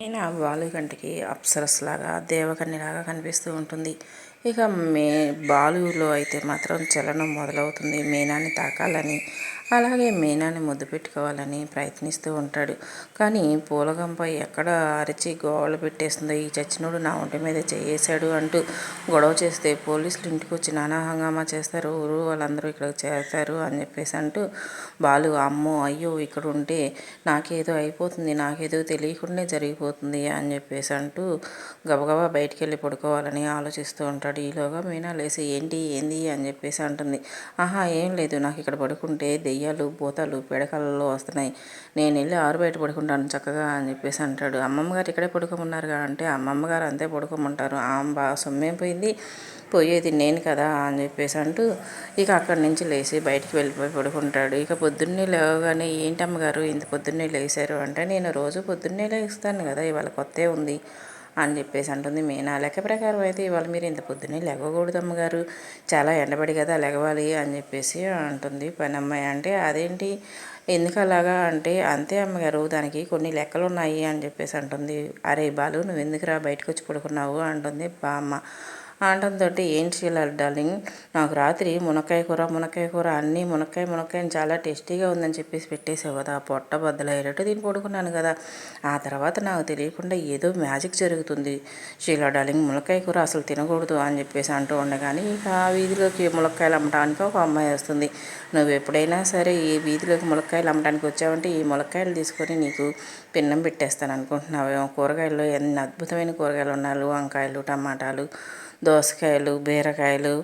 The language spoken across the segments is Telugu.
అయినా బాలుగంటికి అప్సరస్లాగా దేవకన్యలాగా కనిపిస్తూ ఉంటుంది. ఇక మే బాలులో అయితే మాత్రం చలనం మొదలవుతుంది. మీనాన్ని తాకాలని అలాగే మీనాని ముద్దు పెట్టుకోవాలని ప్రయత్నిస్తూ ఉంటాడు. కానీ పూలగంపై ఎక్కడ అరిచి గోవలు పెట్టేస్తుందో ఈ చచ్చినోడు నా ఒంటి మీద చేసాడు అంటూ గొడవ చేస్తే పోలీసులు ఇంటికి వచ్చి నానా హంగామా చేస్తారు ఊరు వాళ్ళందరూ ఇక్కడ చేస్తారు అని చెప్పేసి అంటూ బాలు అమ్మో అయ్యో ఇక్కడ ఉంటే నాకేదో అయిపోతుంది నాకేదో తెలియకుండా జరిగిపోతుంది అని చెప్పేసి అంటూ గబగబా బయటికి వెళ్ళి పడుకోవాలని ఆలోచిస్తూ ఉంటాడు. ఈలోగా మీనా లేసి ఏంటి ఏంది? అని చెప్పేసి అంటుంది. ఆహా ఏం లేదు నాకు ఇక్కడ పడుకుంటే దెయ్యాలు భూతాలు పిడకలలో వస్తున్నాయి. నేను వెళ్ళి ఆరు బయట పడుకుంటాను చక్కగా అని చెప్పేసి అంటాడు. అమ్మమ్మ గారు ఇక్కడే పడుకోమన్నారుగా అంటే అమ్మమ్మ గారు అంతే పడుకోమంటారు. ఆమె బాగా సొమ్మేం పోయింది పోయేది నేను కదా అని చెప్పేసి అంటూ ఇక అక్కడి నుంచి లేచి బయటికి వెళ్ళిపోయి పడుకుంటాడు. ఇక పొద్దున్నే లేవగానే ఏంటమ్మగారు ఇంత పొద్దున్నే లేచారు అంటే నేను రోజు పొద్దున్నే లేస్తాను కదా ఇవాళ కొత్త ఉంది. అని చెప్పేసి అంటుంది మీనా. లెక్క ప్రకారం అయితే ఇవాళ మీరు ఇంత పొద్దునే లెగకూడదు అమ్మగారు. చాలా ఎండబడి కదా లెగవాలి అని చెప్పేసి అంటుంది పని అమ్మాయి అంటే అదేంటి? ఎందుకు అలాగా? అంటే అంతే అమ్మగారు దానికి కొన్ని లెక్కలు ఉన్నాయి అని చెప్పేసి అంటుంది. అరే బాలు నువ్వు ఎందుకురా బయటకు వచ్చి పడుకున్నావు? అంటుంది బామ్మ. అనడంతో ఏం చేయాలి డార్లింగ్? నాకు రాత్రి మునక్కాయ కూర మునక్కాయ కూర అన్నీ మునక్కాయ మునక్కాయ చాలా టేస్టీగా ఉందని చెప్పేసి పెట్టేసావు కదా పొట్ట బద్దలయ్యేటట్టు దీన్ని పడుకున్నాను కదా. ఆ తర్వాత నాకు తెలియకుండా ఏదో మ్యాజిక్ జరుగుతుంది. షీలా డార్లింగ్ మునక్కాయ కూర అసలు తినకూడదు అని చెప్పేసి అంటూ ఉండగానే ఇక ఆ వీధిలోకి ములక్కాయలు అమ్మటానికి ఒక అమ్మాయి వస్తుంది. నువ్వు ఎప్పుడైనా సరే ఈ వీధిలోకి ములక్కాయలు అమ్మడానికి వచ్చావంటే ఈ ములక్కాయలు తీసుకొని నీకు పిన్నం పెట్టేస్తాను అనుకుంటున్నావేమో. కూరగాయల్లో ఎన్ని అద్భుతమైన కూరగాయలు ఉన్నాయి వంకాయలు టమాటాలు దోసకాయలు బీరకాయలు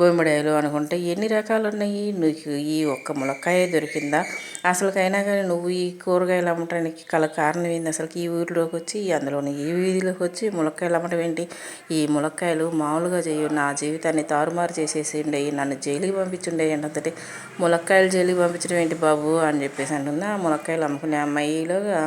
బొమ్మిడాయలు అనుకుంటే ఎన్ని రకాలు ఉన్నాయి నీకు ఈ ఒక్క ములక్కాయ దొరికిందా? అసలుకైనా కానీ నువ్వు ఈ కూరగాయలు అమ్మటానికి కల కారణం ఏంది? అసలు ఈ ఊరిలోకి వచ్చి అందులోని ఈ వీధిలోకి వచ్చి ములక్కాయలు అమ్మటం ఏంటి? ఈ ములక్కాయలు మామూలుగా చేయు నా జీవితాన్ని తారుమారు చేసేసిండే నన్ను జైలుకి పంపించుండే ఏంటంటే ములక్కాయలు జైలుకి పంపించడం ఏంటి బాబు అని చెప్పేసి అంటుంది? ఆ ములక్కాయలు అమ్ముకునే అమ్మాయిలోగా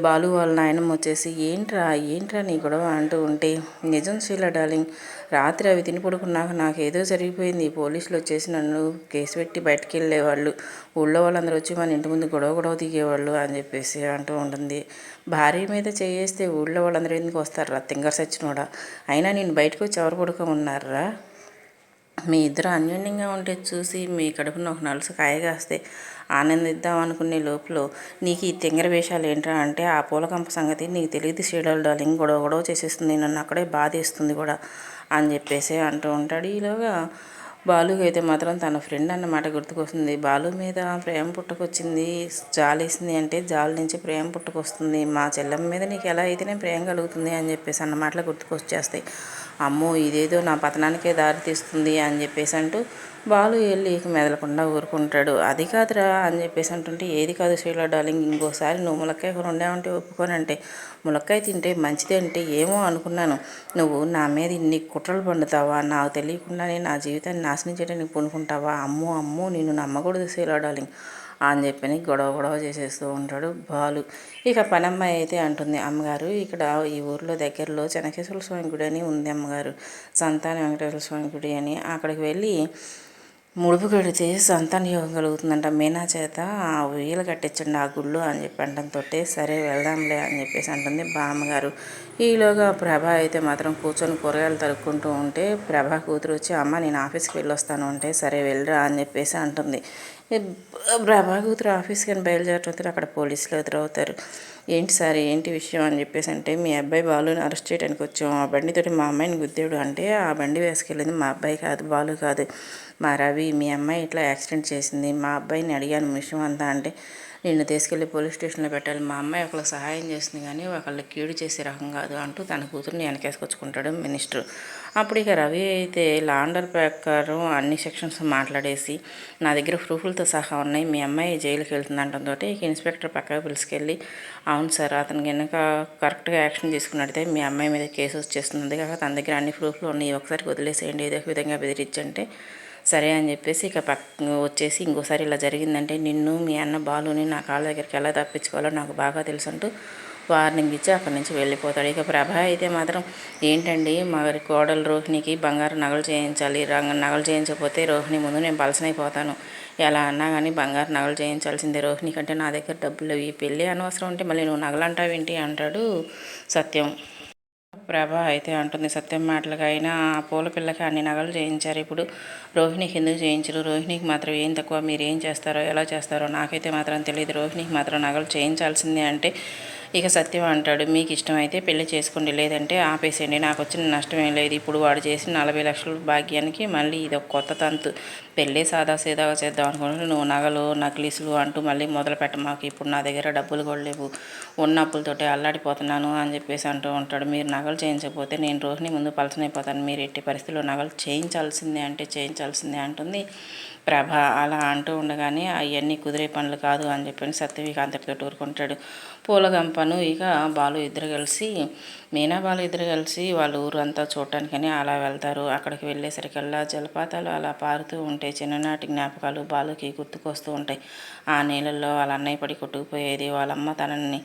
బాలు వాళ్ళ నాయనమ్మ వచ్చేసి ఏంట్రా ఏంట్రా నీ గొడవ? అంటూ ఉంటే నిజం శీల డార్లింగ్. రాత్రి అవి తిని పడుకున్నాక నాకు ఏదో జరిగిపోయింది. పోలీసులు వచ్చేసి నన్ను కేసు పెట్టి బయటకు వెళ్ళేవాళ్ళు ఊళ్ళో వాళ్ళందరూ వచ్చి మన ఇంటి ముందు గొడవ గొడవ దిగేవాళ్ళు అని చెప్పేసి అంటూ ఉంటుంది. భార్య మీద చేయేస్తే ఊళ్ళో వాళ్ళందరూ ఎందుకు వస్తారా? తింగర్ సచ్చినోడా. అయినా నేను బయటకు వచ్చి ఎవరు పడుకోమన్నారా? మీ ఇద్దరు అన్యోన్యంగా ఉంటే చూసి మీ కడుపున ఒక నలుసు కాయగాస్తే ఆనందిద్దాం అనుకునే లోపల నీకు ఈ తింగర వేషాలు ఏంట్రా అంటే ఆ పూలకంప సంగతి నీకు తెలియదు శ్రీడల్ డార్లింగ్ గొడవ గొడవ చేసేస్తుంది నన్ను అక్కడే బాధేస్తుంది కూడా అని చెప్పేసి అంటూ ఉంటాడు. ఈలోగా బాలుకి అయితే మాత్రం తన ఫ్రెండ్ అన్నమాట గుర్తుకొస్తుంది. బాలు మీద ప్రేమ పుట్టుకొచ్చింది జాలేసింది అంటే జాలి నుంచి ప్రేమ పుట్టుకొస్తుంది. మా చెల్లెమ్మ మీద నీకు ఎలా అయితేనే ప్రేమ కలుగుతుంది అని చెప్పేసి అన్న మాటలు గుర్తుకొచ్చేస్తాయి. అమ్మో ఇదేదో నా పతనానికే దారి తీస్తుంది అని చెప్పేసి అంటూ బాలు వెళ్ళి మెదలకుండా ఊరుకుంటాడు. అది కాదురా అని చెప్పేసి అంటుంటే ఏది కాదు శ్రీలా డార్లింగ్ ఇంకోసారి నువ్వు ములక్కాయ కూర ఉండావంటే ఒప్పుకోనంటే ములక్కాయ తింటే మంచిది అంటే ఏమో అనుకున్నాను. నువ్వు నా మీద ఇన్ని కుట్రలు పండుతావా? నాకు తెలియకుండానే నా జీవితాన్ని నాశనం చేయడానికి పూనుకుంటావా? అమ్మో అమ్మో నేను నమ్మకూడదు శ్రీలా డార్లింగ్. అని చెప్పని గొడవ గొడవ చేసేస్తూ ఉంటాడు బాలు. ఇక పనమ్మాయి అయితే అంటుంది అమ్మగారు ఇక్కడ ఈ ఊర్లో దగ్గరలో చెనకేశ్వర స్వామి గుడి అని ఉంది అమ్మగారు. సంతాన వెంకటేశ్వర స్వామి గుడి అని. అక్కడికి వెళ్ళి ముడుపు కడితే సంతాన యోగం కలుగుతుందంట. మీనా చేత ఆ ఉయ్యలు కట్టించండి ఆ గుళ్ళు అని చెప్పి అంటంతో సరే వెళ్దాంలే అని చెప్పేసి అంటుంది బామ్మగారు. ఈలోగా ప్రభ అయితే మాత్రం కూర్చొని కూరగాయలు తరుక్కుంటూ ఉంటే ప్రభా కూతురు వచ్చి అమ్మ నేను ఆఫీస్కి వెళ్ళొస్తాను అంటే సరే వెళ్ళరా అని చెప్పేసి అంటుంది. ప్రభా కూతురు ఆఫీస్కి అని బయలుదేరుతుంది అక్కడ పోలీసులు ఎదురవుతారు. ఏంటి సార్ ఏంటి విషయం అని చెప్పేసి అంటే మీ అబ్బాయి బాలుని అరెస్ట్ చేయడానికి వచ్చాం. ఆ బండితోటి మా అమ్మాయిని గుద్దేడు అంటే ఆ బండి వేసుకెళ్ళింది మా అబ్బాయి కాదు బాలు కాదు. మా రవి మీ అమ్మాయి ఇట్లా యాక్సిడెంట్ చేసింది. మా అబ్బాయిని అడిగాను విషయం అంతా అంటే నిన్ను తీసుకెళ్ళి పోలీస్ స్టేషన్లో పెట్టాలి. మా అమ్మాయి ఒకళ్ళకి సహాయం చేస్తుంది కానీ ఒకళ్ళకి కీడు చేసే రకం కాదు అంటూ తన కూతుర్ని వెనకేసుకొచ్చుకుంటాడు మినిస్టర్. అప్పుడు ఇక రవి అయితే లాండర్ ప్రకారం అన్ని సెక్షన్స్ మాట్లాడేసి నా దగ్గర ప్రూఫ్లతో సహా ఉన్నాయి మీ అమ్మాయి జైలుకి వెళ్తుందంటంతో ఇక ఇన్స్పెక్టర్ పక్కకు పిలుచుకెళ్ళి అవును సార్ అతనికి కనుక కరెక్ట్గా యాక్షన్ తీసుకున్నట్టయితే మీ అమ్మాయి మీద కేసు వచ్చేస్తుంది. కాక తన దగ్గర అన్ని ప్రూఫ్లు ఉన్నాయి. ఒకసారి వదిలేసేయండి ఏదో విధంగా బెదిరించంటే సరే అని చెప్పేసి ఇక పక్క వచ్చేసి ఇంకోసారి ఇలా జరిగిందంటే నిన్ను మీ అన్న బాలుని నా కాళ్ళ దగ్గరికి ఎలా తప్పించుకోవాలో నాకు బాగా తెలుసు అంటూ వార్నింగ్ ఇచ్చి అక్కడి నుంచి వెళ్ళిపోతాడు. ఇక ప్రభ అయితే మాత్రం ఏంటండి మరి కోడలు రోహిణికి బంగారు నగలు చేయించాలి రంగ నగలు చేయించకపోతే రోహిణి ముందు నేను పలసనైపోతాను ఎలా అన్నా కానీ బంగారు నగలు చేయించాల్సిందే రోహిణి కంటే నా దగ్గర డబ్బులు ఈ పెళ్ళి అనవసరం ఉంటే మళ్ళీ నువ్వు నగలు అంటావేంటి అంటాడు సత్యం. ప్రభ అయితే అంటుంది సత్యం మాటలుగా అయినా ఆ పూల పిల్లకి అన్ని నగలు చేయించారు. ఇప్పుడు రోహిణికి ఎందుకు చేయించరు? రోహిణికి మాత్రం ఏం తక్కువ? మీరు ఏం చేస్తారో ఎలా చేస్తారో నాకైతే మాత్రం తెలియదు రోహిణికి మాత్రం నగలు చేయించాల్సిందే అంటే ఇక సత్యం అంటాడు మీకు ఇష్టమైతే పెళ్ళి చేసుకోండి లేదంటే ఆపేసేయండి. నాకు వచ్చిన నష్టం ఏం లేదు. ఇప్పుడు వాడు చేసిన నలభై లక్షల భాగ్యానికి మళ్ళీ ఇది ఒక కొత్త తంతు. పెళ్ళి సాదా సీదాగా చేద్దాం అనుకుంటే నువ్వు నగలు నక్లీసులు అంటూ మళ్ళీ మొదలు పెట్ట మాకు. ఇప్పుడు నా దగ్గర డబ్బులు కూడా లేవు. ఉన్న అప్పులతోటి అల్లాడిపోతున్నాను అని చెప్పేసి అంటూ ఉంటాడు. మీరు నగలు చేయించకపోతే నేను రోహిణి ముందు పలసనైపోతాను మీరు ఎట్టి పరిస్థితుల్లో నగలు చేయించాల్సిందే అంటే చేయించాల్సిందే అంటుంది ప్రభ. అలా అంటూ ఉండగానే అవన్నీ కుదిరే పనులు కాదు అని చెప్పని సత్యవిక అంతటితో ఊరుకుంటాడు. పూలగంపను ఇక బాలు ఇద్దరు కలిసి మీనా బాలు ఇద్దరు కలిసి వాళ్ళ ఊరు అంతా చూడటానికని అలా వెళ్తారు. అక్కడికి వెళ్ళేసరికల్లా జలపాతాలు అలా పారుతూ ఉంటాయి చిన్ననాటి జ్ఞాపకాలు బాలుకి గుర్తుకొస్తూ ఉంటాయి. ఆ నీళ్ళల్లో వాళ్ళ అన్నయ్య పడి కొట్టుకుపోయేది వాళ్ళమ్మ తనని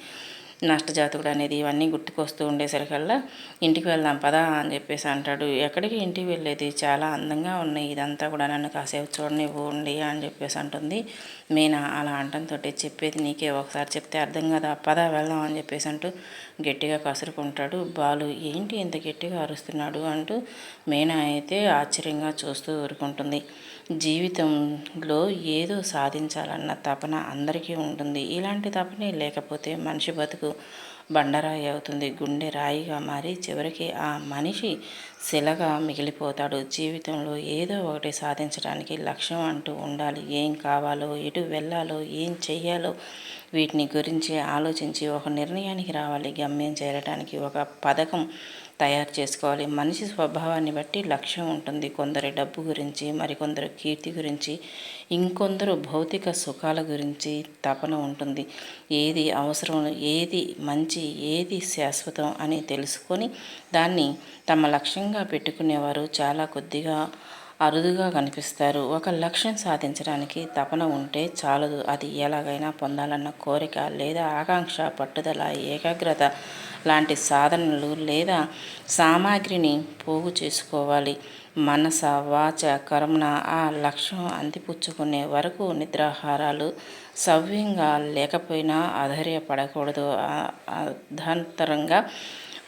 నష్టజాతకుడు అనేది ఇవన్నీ గుర్తుకొస్తూ ఉండేసరికల్లా ఇంటికి వెళ్దాం పదా అని చెప్పేసి అంటాడు. ఎక్కడికి ఇంటికి వెళ్ళేది? చాలా అందంగా ఉన్నాయి. ఇదంతా కూడా నన్ను కాసేపు చూడనివ్వండి అని చెప్పేసి అంటుంది. మీనా? అలా అంటంతో చెప్పేది నీకే ఒకసారి చెప్తే అర్థం కదా. పదా వెళ్దాం అని చెప్పేసి అంటూ గట్టిగా కసురుకుంటాడు. బాలు ఏంటి ఇంత గట్టిగా అరుస్తున్నాడు? అంటూ మీనా అయితే ఆశ్చర్యంగా చూస్తూ ఊరుకుంటుంది. జీవితంలో ఏదో సాధించాలన్న తపన అందరికీ ఉంటుంది. ఇలాంటి తపనే లేకపోతే మనిషి బతుకు బండరాయి అవుతుంది. గుండె రాయిగా మారి చివరికి ఆ మనిషి శిలగా మిగిలిపోతాడు. జీవితంలో ఏదో ఒకటి సాధించడానికి లక్ష్యం అంటూ ఉండాలి. ఏం కావాలో ఎటు వెళ్ళాలో ఏం చెయ్యాలో వీటిని గురించి ఆలోచించి ఒక నిర్ణయానికి రావాలి. గమ్యం చేరడానికి ఒక పథకం తయారు చేసుకోవాలి. మనిషి స్వభావాన్ని బట్టి లక్ష్యం ఉంటుంది. కొందరి డబ్బు గురించి మరికొందరు కీర్తి గురించి ఇంకొందరు భౌతిక సుఖాల గురించి తపన ఉంటుంది. ఏది అవసరం ఏది మంచి ఏది శాశ్వతం అని తెలుసుకొని దాన్ని తమ లక్ష్యంగా పెట్టుకునేవారు. చాలా కొద్దిగా అరుదుగా కనిపిస్తారు. ఒక లక్ష్యం సాధించడానికి తపన ఉంటే చాలదు. అది ఎలాగైనా పొందాలన్న కోరిక లేదా ఆకాంక్ష పట్టుదల ఏకాగ్రత లాంటి సాధనలు లేదా సామాగ్రిని పోగు చేసుకోవాలి. మనస వాచ కర్మణ ఆ లక్ష్యం అందిపుచ్చుకునే వరకు నిద్రాహారాలు సవ్యంగా లేకపోయినా అధైర్యపడకూడదు. అధంతరంగా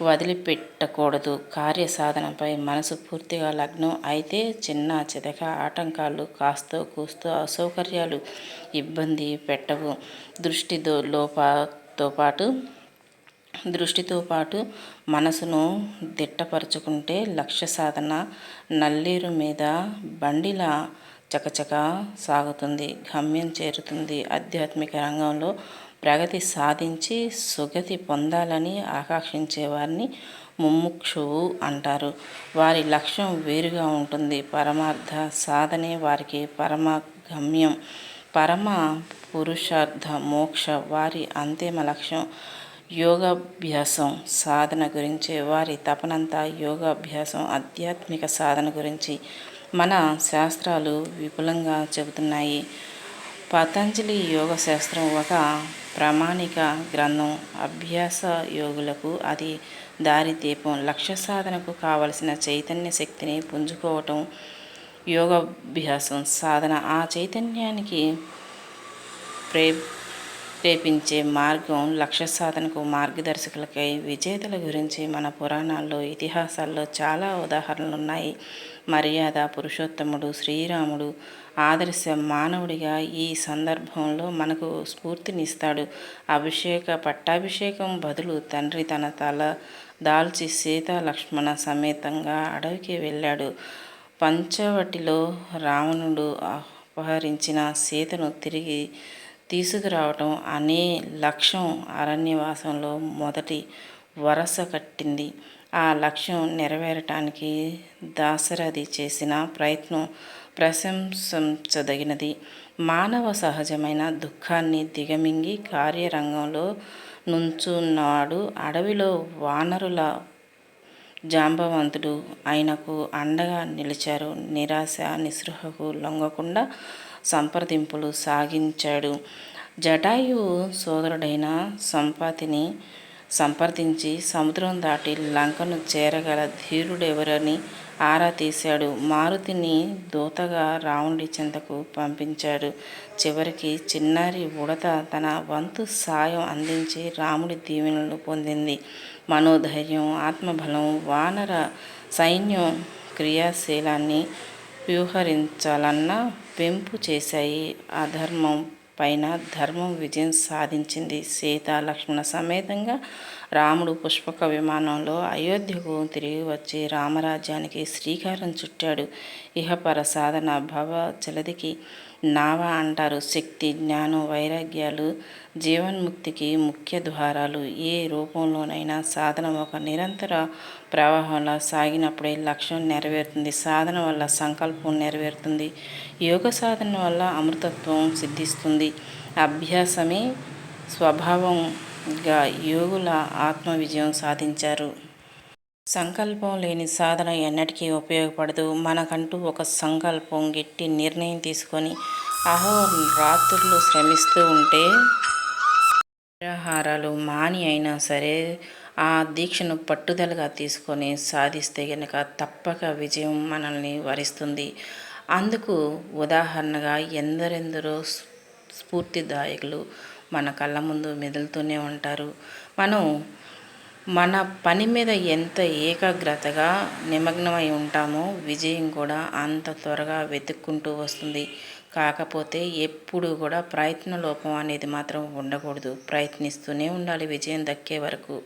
వదిలిపెట్టకూడదు. కార్యసాధనపై మనసు పూర్తిగా లగ్నం అయితే చిన్న చితక ఆటంకాలు కాస్తో కూస్తో అసౌకర్యాలు ఇబ్బంది పెట్టవు. దృష్టి లోపాతో పాటు దృష్టితో పాటు మనసును దిట్టపరుచుకుంటే లక్ష్య సాధన నల్లేరు మీద బండిలా చకచక సాగుతుంది. గమ్యం చేరుతుంది. ఆధ్యాత్మిక రంగంలో ప్రగతి సాధించి సుగతి పొందాలని ఆకాంక్షించే వారిని ముముక్షువు అంటారు. వారి లక్ష్యం వేరుగా ఉంటుంది. పరమార్థ సాధనే వారికి పరమ గమ్యం పరమ పురుషార్థ మోక్ష వారి అంతిమ లక్ష్యం యోగాభ్యాసం. సాధన గురించి వారి తపనంతా యోగాభ్యాసం ఆధ్యాత్మిక సాధన గురించి. మన శాస్త్రాలు విపులంగా చెబుతున్నాయి. పతంజలి యోగ శాస్త్రం ఒక ప్రామాణిక గ్రంథం అభ్యాస యోగులకు అది దారి దీపం లక్ష్య సాధనకు కావలసిన చైతన్య శక్తిని పుంజుకోవటం యోగాభ్యాసం సాధన. ఆ చైతన్యానికి ప్రే ప్రేపించే మార్గం లక్ష్య సాధనకు మార్గదర్శకులకై విజేతల గురించి మన పురాణాల్లో ఇతిహాసాల్లో చాలా ఉదాహరణలు ఉన్నాయి మర్యాద పురుషోత్తముడు శ్రీరాముడు ఆదర్శ మానవుడిగా ఈ సందర్భంలో మనకు స్ఫూర్తినిస్తాడు. అభిషేక పట్టాభిషేకం బదులు తండ్రి తన తల దాల్చి సీత లక్ష్మణ సమేతంగా అడవికి వెళ్ళాడు. పంచవటిలో రావణుడు అపహరించిన సీతను తిరిగి తీసుకురావటం అనే లక్ష్యం అరణ్యవాసంలో మొదటి వరస కట్టింది. ఆ లక్ష్యం నెరవేరటానికి దాశరథి చేసిన ప్రయత్నం ప్రశంసించదగినది. మానవ సహజమైన దుఃఖాన్ని దిగమింగి కార్యరంగంలో నుంచున్నాడు. అడవిలో వానరుల జాంబవంతుడు ఆయనకు అండగా నిలిచారు. నిరాశ నిస్పృహకు లొంగకుండా సంప్రదింపులు సాగించాడు. జటాయు సోదరుడైన సంపాతిని సంప్రదించి సముద్రం దాటి లంకను చేరగల ధీరుడెవరని ఆరా తీశాడు. మారుతిని దూతగా రావణుడి చెంతకు పంపించాడు. చివరికి చిన్నారి ఉడత తన వంతు సాయం అందించి రాముడి దీవెనలు పొందింది. మనోధైర్యం ఆత్మబలం వానర సైన్యం క్రియాశీలాన్ని వ్యూహరించాలన్న పెంపు చేశాయి. అధర్మం పైన ధర్మం విజయం సాధించింది. సీత లక్ష్మణ సమేతంగా రాముడు పుష్పక విమానంలో అయోధ్యకు తిరిగి వచ్చి రామరాజ్యానికి శ్రీకారం చుట్టాడు. ఇహపర సాధన భవ జలదికి నావ అంటారు. శక్తి జ్ఞానం వైరాగ్యాలు జీవన్ముక్తికి ముఖ్య ద్వారాలు. ఏ రూపంలోనైనా సాధన ఒక నిరంతర ప్రవాహంలో సాగినప్పుడే లక్ష్యం నెరవేరుతుంది. సాధన వల్ల సంకల్పం నెరవేరుతుంది. యోగ సాధన వల్ల అమృతత్వం సిద్ధిస్తుంది. అభ్యాసమే స్వభావంగా యోగుల ఆత్మ విజయం సాధించారు. సంకల్పం లేని సాధన ఎన్నటికీ ఉపయోగపడదు. మనకంటూ ఒక సంకల్పం గట్టి నిర్ణయం తీసుకొని అహో రాత్రులు శ్రమిస్తూ ఉంటే ఆహారాలు మాని అయినా సరే ఆ దీక్షను పట్టుదలగా తీసుకొని సాధిస్తే కనుక తప్పక విజయం మనల్ని వరిస్తుంది. అందుకు ఉదాహరణగా ఎందరెందరో స్ఫూర్తిదాయకులు మన కళ్ళ ముందు మెదులుతూనే ఉంటారు. మనం మన పని మీద ఎంత ఏకాగ్రతగా నిమగ్నమై ఉంటామో విజయం కూడా అంత త్వరగా వెతుక్కుంటూ వస్తుంది. కాకపోతే ఎప్పుడు కూడా ప్రయత్న లోపం అనేది మాత్రం ఉండకూడదు. ప్రయత్నిస్తూనే ఉండాలి. విజయం దక్కే వరకు.